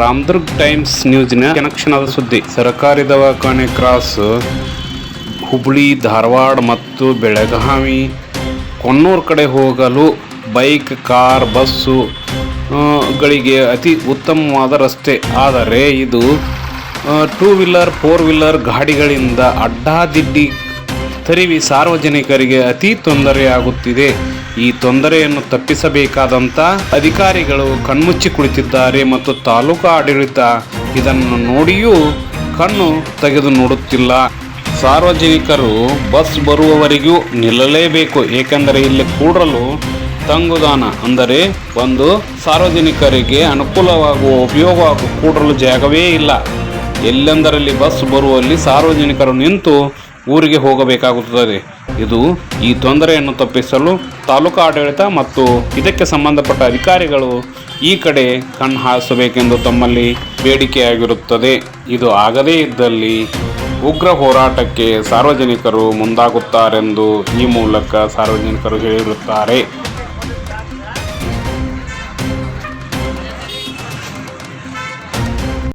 Ramdurg times ನ್ಯೂಸ್ನ connection ಸುದ್ದಿ. ಸರ್ಕಾರಿ ದವಾಖಾನೆ ಕ್ರಾಸ್, ಹುಬ್ಳಿ, ಧಾರವಾಡ ಮತ್ತು ಬೆಳಗಾವಿ. ಕೊನ್ನೂರು ಕಡೆ ಹೋಗಲು ಬೈಕ್, ಕಾರ್, ಬಸ್ಸು ಗಳಿಗೆ ಅತಿ ಉತ್ತಮವಾದ ರಸ್ತೆ. ಆದರೆ ಇದು ಟೂ ವೀಲರ್, ಫೋರ್ ವೀಲರ್ ಗಾಡಿಗಳಿಂದ ಅಡ್ಡಾದಿಡ್ಡಿ ತರಿವಿ ಸಾರ್ವಜನಿಕರಿಗೆ ಅತಿ ತೊಂದರೆಯಾಗುತ್ತಿದೆ. ಈ ತೊಂದರೆಯನ್ನು ತಪ್ಪಿಸಬೇಕಾದಂಥ ಅಧಿಕಾರಿಗಳು ಕಣ್ಮುಚ್ಚಿ ಕುಳಿತಿದ್ದಾರೆ ಮತ್ತು ತಾಲೂಕು ಆಡಳಿತ ಇದನ್ನು ನೋಡಿಯೂ ಕಣ್ಣು ತೆಗೆದು ನೋಡುತ್ತಿಲ್ಲ. ಸಾರ್ವಜನಿಕರು ಬಸ್ ಬರುವವರೆಗೂ ನಿಲ್ಲಲೇಬೇಕು, ಏಕೆಂದರೆ ಇಲ್ಲಿ ಕೂಡಲು ತಂಗುದಾನ, ಅಂದರೆ ಒಂದು ಸಾರ್ವಜನಿಕರಿಗೆ ಅನುಕೂಲವಾಗುವ ಉಪಯೋಗವಾಗುವ ಕೂಡಲು ಜಾಗವೇ ಇಲ್ಲ. ಎಲ್ಲೆಂದರಲ್ಲಿ ಬಸ್ ಬರುವಲ್ಲಿ ಸಾರ್ವಜನಿಕರು ನಿಂತು ಊರಿಗೆ ಹೋಗಬೇಕಾಗುತ್ತದೆ. ಇದು ಈ ತೊಂದರೆಯನ್ನು ತಪ್ಪಿಸಲು ತಾಲೂಕು ಆಡಳಿತ ಮತ್ತು ಇದಕ್ಕೆ ಸಂಬಂಧಪಟ್ಟ ಅಧಿಕಾರಿಗಳು ಈ ಕಡೆ ಕಣ್ಣು ಹಾಯಿಸಬೇಕೆಂದು ತಮ್ಮಲ್ಲಿ ಬೇಡಿಕೆಯಾಗಿರುತ್ತದೆ. ಇದು ಆಗದೇ ಇದ್ದಲ್ಲಿ ಉಗ್ರ ಹೋರಾಟಕ್ಕೆ ಸಾರ್ವಜನಿಕರು ಮುಂದಾಗುತ್ತಾರೆಂದು ಈ ಮೂಲಕ ಸಾರ್ವಜನಿಕರು ಹೇಳಿರುತ್ತಾರೆ.